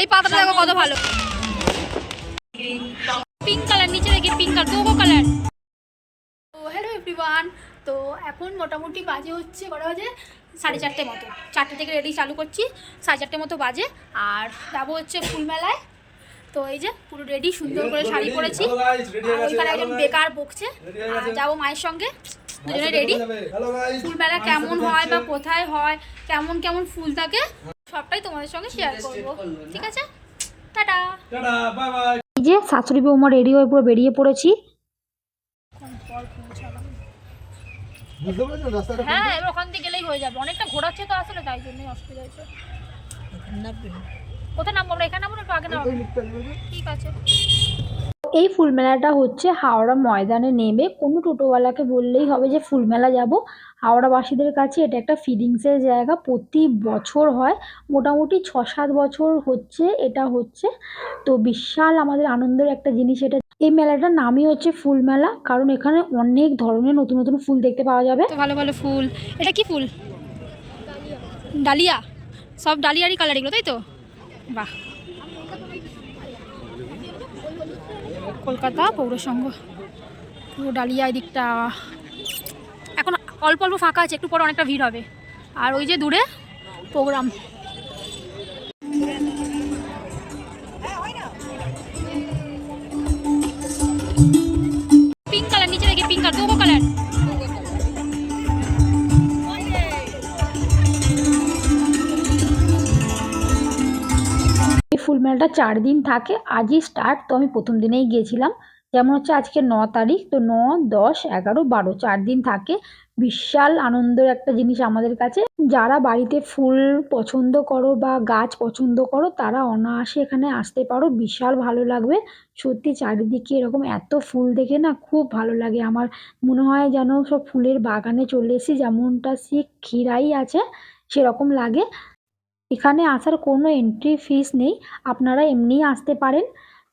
এই পাতাটা দেখো কত ভালো। পিঙ্ক কালার নিচে দেখি পিঙ্ক কালার দুগো কালার তো হ্যালো এভরিওয়ান তো এখন মোটামুটি বাজে হচ্ছে কটা বাজে? সাড়ে চারটে মতো। চারটে থেকে রেডি চালু করছি সাড়ে চারটে মতো বাজে। আর যাব হচ্ছে ফুলমেলায় তো এই যে পুরো রেডি সুন্দর করে শাড়ি পরেছি। ওইখানে একজন বেকার বকছে। আর যাব মায়ের সঙ্গে। দুজনে রেডি ফুলমেলা কেমন হয় বা কোথায় হয় কেমন কেমন ফুল থাকে সবটাই তোমাদের সঙ্গে শেয়ার করব। ঠিক আছে? টাটা। এই যে শাশুড়ি বৌমা রেডি হয়ে পুরো বেরিয়ে পড়েছি। হ্যাঁ এবার ওখান থেকে গেলেই হয়ে যাবে। অনেকটা ঘোরাচ্ছে তো আসলে তাই জন্যই অসুবিধা হয়েছে। কোথায় নামবো আমরা? এখানে নামবো না? একটু আগে নামবো। ঠিক আছে। এই ফুলমেলাটা হচ্ছে হাওড়া ময়দানে নেমে কোনো টোটোওয়ালাকে বললেই হবে যে ফুলমেলা যাব। হাওড়াবাসীদের কাছে এটা একটা ফিলিংসের জায়গা। প্রতি বছর হয়। মোটামুটি ছ সাত বছর হচ্ছে, এটা হচ্ছে। তো বিশাল আমাদের আনন্দের একটা জিনিস এটা। এই মেলাটার নামই হচ্ছে ফুল মেলা কারণ এখানে অনেক ধরনের নতুন নতুন ফুল দেখতে পাওয়া যাবে। ভালো ভালো ফুল। এটা কি ফুল? ডালিয়া। সব ডালিয়ারই কালার এগুলো তাই তো? বাহ। কলকাতা পৌরসংঘ। পুরো ডালিয়া দিকটা এখন অল্প অল্প ফাঁকা আছে, একটু পরে অনেকটা ভিড় হবে। আর ওই যে দূরে প্রোগ্রাম। মেলাটা চার দিন থাকে, আজই স্টার্ট তো আমি প্রথম দিনেই গিয়েছিলাম। যেমন হচ্ছে আজকে ন তারিখ, তো ন, দশ, এগারো, বারো, চার দিন থাকে। বিশাল আনন্দের একটা জিনিস আমাদের কাছে। যারা বাড়িতে ফুল পছন্দ করো বা গাছ পছন্দ করো, তারা অনায়াসে এখানে আসতে পারো। বিশাল ভালো লাগবে। সত্যি চারিদিকে এরকম এত ফুল দেখে না খুব ভালো লাগে। আমার মনে হয় যেন সব ফুলের বাগানে চলে এসেছি। যেমনটা সে ক্ষীরাই আছে, সেরকম লাগে। এখানে আসার কোনো এন্ট্রি ফিস নেই। আপনারা এমনিই আসতে পারেন।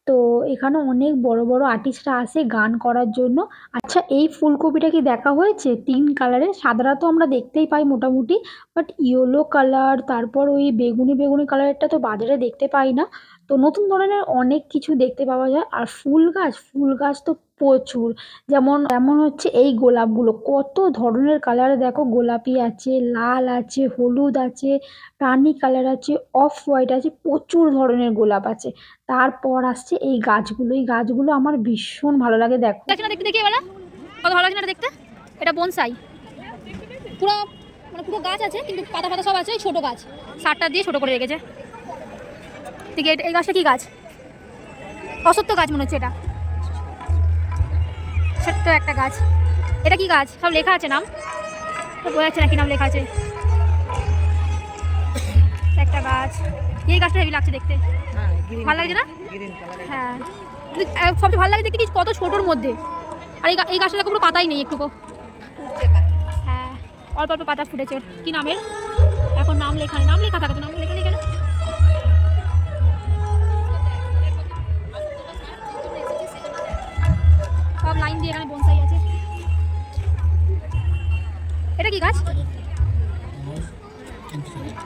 তো এখানে অনেক বড় বড় আর্টিস্টরা আসে গান করার জন্য। আচ্ছা এই ফুলকপিটা কি দেখা হয়েছে? তিন কালারের সাদারা তো আমরা দেখতেই পাই মোটামুটি বাট ইয়েলো কালার তারপর ওই বেগুনি বেগুনি কালারেরটা তো বাজারে দেখতে পাই না। তো নতুন ধরনের অনেক কিছু দেখতে পাওয়া যায়। আর ফুল গাছ ফুল গাছ তো প্রচুর। যেমন যেমন হচ্ছে এই গোলাপগুলো। কত ধরনের কালার দেখো, গোলাপি আছে, লাল আছে, হলুদ আছে, রানি কালার আছে, অফ হোয়াইট আছে, প্রচুর ধরনের গোলাপ আছে। তারপর আসছে এই গাছগুলো। এই গাছগুলো আমার ভীষণ ভালো লাগে, দেখো। দেখতে? এটা বনসাই। পুরো মানে পুরো গাছ আছে, কিন্তু পাতা পাতা সব আছে ছোটো গাছ। সারটা দিয়ে ছোটো করে রেখেছে। আছে এই গাছটা কি গাছ? অসত্য গাছ মনে হচ্ছে এটা। ছোট্ট একটা গাছ। এটা কি গাছ? সব লেখা আছে নাম? বোঝা যাচ্ছে না কি নাম লেখা আছে? একটা গাছ। এই গাছটা হেভি লাগছে দেখতে। ভালো লাগছে না? হ্যাঁ। সবচেয়ে ভালো লাগে দেখতে কত ছোটোর মধ্যে। আর এই গাছটা দেখো পুরো পাতাই নেই একটুকু। হ্যাঁ। অল্প অল্প পাতা ফুটেছে। কি নামের? এখন নাম লেখা নাম লেখা থাকে তো নাম লেখা নেই কেন? এখানে বনসাই আছে। এটা কি গাছ? ছোট্ট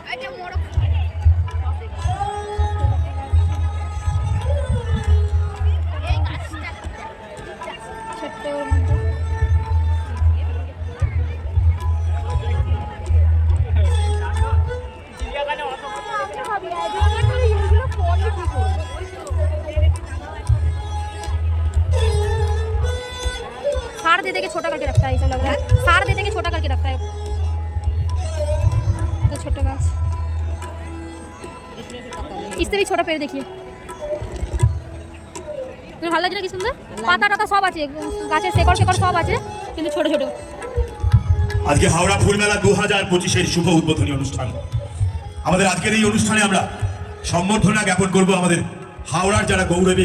दे दे के छोटा करके रखता है ऐसा लग रहा है सार दे दे के छोटा करके रखता है तो छोटा गाछ इससे भी छोटा पेड़ देखिए তুমি ভালো লাগছে না কি সুন্দর পাতা টাতা সব আছে গাছের শেকড় শেকড় সব আছে কিন্তু ছোট ছোট আজকে হাওড়া ফুলমেলা দু হাজার পঁচিশের শুভ উদ্বোধনী অনুষ্ঠান আমাদের আজকের এই অনুষ্ঠানে আমরা সম্বর্ধনা জ্ঞাপন করব আমাদের হাওড়ার যারা গৌরবে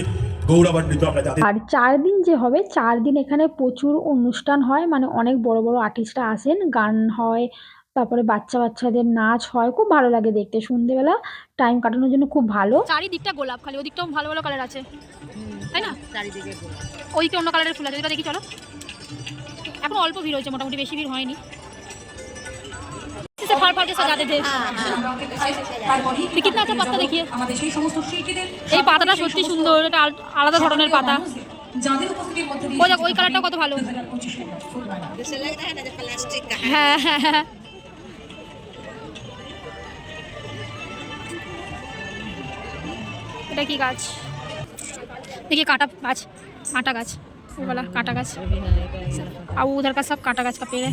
গৌরবান্বিত আমরা যাদের আর চার দিন যে হবে চার দিন এখানে প্রচুর অনুষ্ঠান হয় মানে অনেক বড় বড় আর্টিস্টরা আসেন গান হয় তারপরে বাচ্চা বাচ্চাদের নাচ হয় খুব ভালো লাগে দেখতে। সন্ধেবেলা টাইম কাটানোর জন্য খুব ভালো। চারিদিকটা গোলাপ খালি ওদিকটাও ভালো ভালো কালার আছে। তাই না? চারিদিকে ওইদিকটা অন্য কালারের ফুল আছে ওইটা দেখি চলো। এখন অল্প ভিড় হয়েছে মোটামুটি বেশি ভিড় হয়নি। फल फल के सजा देते তো কিতনা আচ্ছা পাতা দেখিয়ে আমাদের সেই সমস্ত শিল্পীদের এই পাতাটা সত্যি সুন্দর এটা আল- আলাদা ধরনের পাতা যাদের উপস্থিতির মধ্যে দিয়ে ওই দেখ ওই কালারটা কত ভালো 2025 সালে ফুলবাড়ি जैसे लग रहा है ना जो प्लास्टिक का है হ্যাঁ হ্যাঁ হ্যাঁ এটা কি গাছ देखिए काटा गाछ कांटा गाछ वो वाला कांटा गाछ আর উধার का सब कांटा गाछ का पेड़ है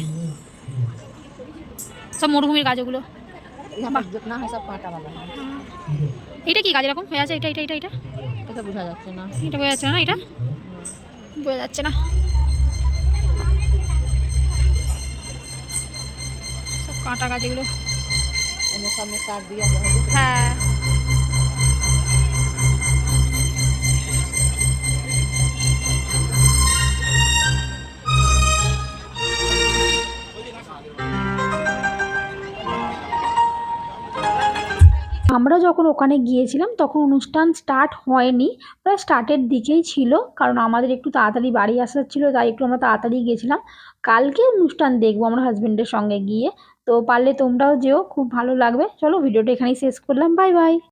সব মরুভূমির গাছ ওগুলো এটা কি গাছ এরকম? হয়ে আছে? এটা এটা এটা এটা? এটা বোঝা যাচ্ছে না। এটা বোঝা যাচ্ছে না এটা? বোঝা যাচ্ছে না। সব কাঁটা গাছ এগুলো হ্যাঁ। আমরা যখন ওখানে গিয়েছিলাম, তখন অনুষ্ঠান স্টার্ট হয়নি। প্রায় স্টার্টের দিকেই ছিল, কারণ আমাদের একটু তাড়াতাড়ি বাড়ি আসার ছিল, তাই একটু আমরা তাড়াতাড়ি গিয়েছিলাম। কালকে অনুষ্ঠান দেখব আমরা হাজব্যান্ডের সঙ্গে গিয়ে। তো পারলে তোমরাও যেও, খুব ভালো লাগবে। চলো, ভিডিওটা এখানেই শেষ করলাম। Bye bye